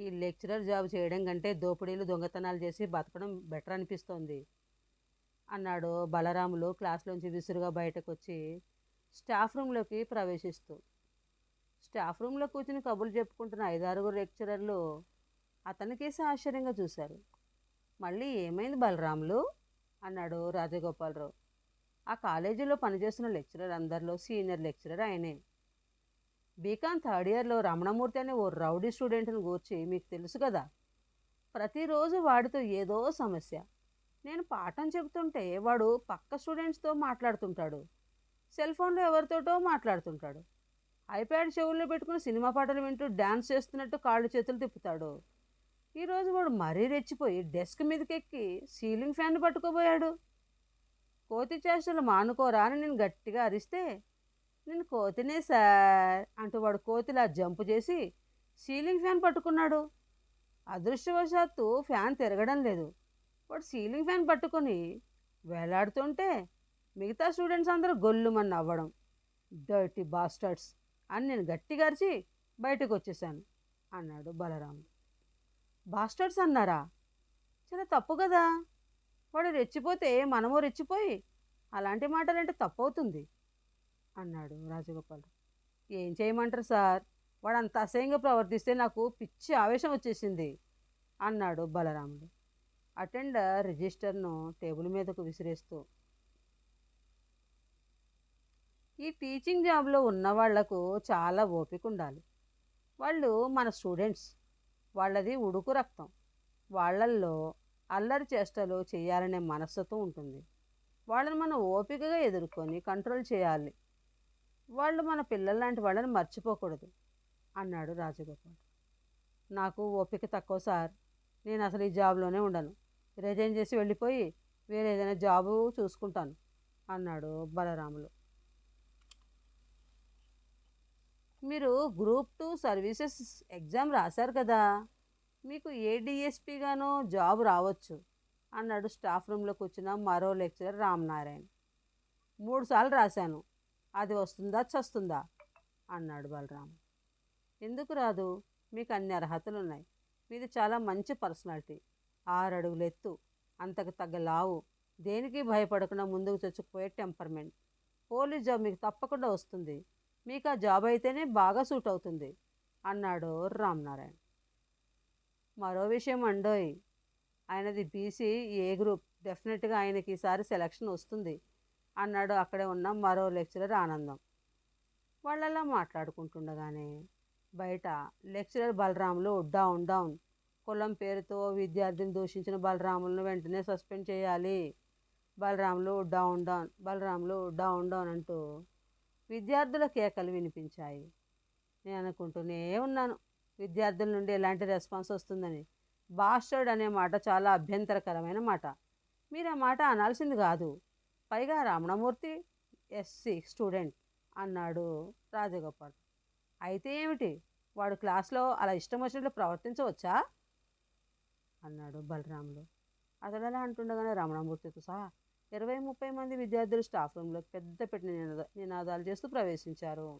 ఈ lecturer job చేయడం కంటే దోపిడీలు దొంగతనాలు చేసి బతకడం బెటర్ అనిపిస్తోంది. అన్నాడు బలరాములు క్లాస్లోంచి విసురుగా బయటకు వచ్చి స్టాఫ్ రూమ్లోకి ప్రవేశిస్తూ. స్టాఫ్ రూమ్లో కూర్చుని కబుర్లు చెప్పుకుంటున్న ఐదారుగురు లెక్చరర్లు అతనికేసి ఆశ్చర్యంగా చూశారు. మళ్ళీ ఏమైంది బలరాములు? అన్నాడు రాజగోపాలరావు. ఆ కాలేజీలో పనిచేస్తున్న లెక్చరర్ అందరిలో సీనియర్ లెక్చరర్ ఆయనే. బీకాన్ థర్డ్ ఇయర్లో రమణమూర్తి అనే ఓ రౌడీ స్టూడెంట్ని గూర్చి మీకు తెలుసు కదా ప్రతిరోజు వాడితో ఏదో సమస్య. నేను పాఠం చెబుతుంటే వాడు పక్క స్టూడెంట్స్తో మాట్లాడుతుంటాడు. సెల్ ఫోన్లో ఎవరితోటో మాట్లాడుతుంటాడు. ఐప్యాడ్ చెవుల్లో పెట్టుకుని సినిమా పాటలు వింటూ డ్యాన్స్ చేస్తున్నట్టు కాళ్ళు చేతులు తిప్పుతాడు. ఈరోజు వాడు మరీ రెచ్చిపోయి డెస్క్ మీదకెక్కి సీలింగ్ ఫ్యాన్ పట్టుకోబోయాడు. కోతి చేష్టలు మానుకోరా అని నేను గట్టిగా అరిస్తే నేను కోతినే సార్ అంటూ వాడు కోతిలా జంపు చేసి సీలింగ్ ఫ్యాన్ పట్టుకున్నాడు. అదృష్టవశాత్తు ఫ్యాన్ తిరగడం లేదు. వాడు సీలింగ్ ఫ్యాన్ పట్టుకొని వేలాడుతుంటే మిగతా స్టూడెంట్స్ అందరూ గొల్లుమని నవ్వడం. Dirty bastards! అని నేను గట్టిగార్చి బయటకు వచ్చేసాను అన్నాడు బలరాం బాస్టర్డ్స్ అన్నారా? చాలా తప్పు కదా! వాడు రెచ్చిపోతే మనము రెచ్చిపోయి అలాంటి మాటలంటే తప్పు అవుతుంది అన్నాడు రాజగోపాల్. ఏం చేయమంటారు సార్? వాడు అంత అసహ్యంగా ప్రవర్తిస్తే నాకు పిచ్చి ఆవేశం వచ్చేసింది అన్నాడు బలరాముడు. అటెండర్ రిజిస్టర్ను టేబుల్ మీదకు విసిరేస్తూ ఈ టీచింగ్ జాబ్లో ఉన్న వాళ్ళకు చాలా ఓపిక ఉండాలి. వాళ్ళు మన స్టూడెంట్స్ వాళ్ళది ఉడుకు రక్తం. వాళ్ళల్లో అల్లరి చేష్టలు చేయాలనే మనస్తత్వం ఉంటుంది. వాళ్ళని మనం ఓపికగా ఎదుర్కొని కంట్రోల్ చేయాలి. వాళ్ళు మన పిల్లల లాంటి వాళ్ళని మర్చిపోకూడదు అన్నాడు రాజగోపాల్. నాకు ఓపిక తక్కువ సార్. నేను అసలు ఈ జాబ్లోనే ఉండను. రిజైన్ చేసి వెళ్ళిపోయి వేరే ఏదైనా జాబు చూసుకుంటాను అన్నాడు బలరాములు. మీరు గ్రూప్ టూ సర్వీసెస్ ఎగ్జామ్ రాశారు కదా. మీకు ఏ డిఎస్పీగానో జాబ్ రావచ్చు అన్నాడు స్టాఫ్ రూమ్లో కూర్చున్న మరో లెక్చరర్ రామనారాయణ. మూడు సార్లు రాశాను. అది వస్తుందా చస్తుందా? అన్నాడు బలరాం ఎందుకు రాదు? మీకు అన్ని అర్హతలు ఉన్నాయి. మీది చాలా మంచి పర్సనాలిటీ. ఆరు ఎత్తు అంతకు తగ్గ లావు. దేనికి భయపడకుండా ముందుకు చొచ్చుకుపోయే టెంపర్మెంట్. పోలీస్ జాబ్ మీకు తప్పకుండా వస్తుంది. మీకు ఆ జాబ్ అయితేనే బాగా సూట్ అవుతుంది అన్నాడు రామ్నారాయణ. మరో విషయం అండోయ్. ఆయనది బీసీ ఏ గ్రూప్? డెఫినెట్గా ఆయనకి ఈసారి సెలక్షన్ వస్తుంది. అన్నాడు అక్కడే ఉన్న మరో లెక్చరర్ ఆనందం. వాళ్ళలా మాట్లాడుకుంటుండగానే బయట లెక్చరర్ బలరాములు డౌన్ డౌన్. కులం పేరుతో విద్యార్థిని దూషించిన బలరాములను వెంటనే సస్పెండ్ చేయాలి. Balaramulu down down. Balaramulu down down అంటూ విద్యార్థుల కేకలు వినిపించాయి. నేను అనుకుంటూనే ఉన్నాను విద్యార్థుల నుండి ఎలాంటి రెస్పాన్స్ వస్తుందని. బాస్టర్డ్ అనే మాట చాలా అభ్యంతరకరమైన మాట. మీరు ఆ మాట అనాల్సింది కాదు. పైగా రమణమూర్తి ఎస్సీ స్టూడెంట్ అన్నాడు రాజగోపాల్. అయితే ఏమిటి? వాడు క్లాస్లో అలా ఇష్టం వచ్చినట్లు ప్రవర్తించవచ్చా? అన్నాడు బలరాములు. అతడు అలా అంటుండగానే రమణమూర్తితో సహా ఇరవై ముప్పై మంది విద్యార్థులు స్టాఫ్ రూమ్లో పెద్ద పెట్టిన నినాద నినాదాలు చేస్తూ ప్రవేశించారు.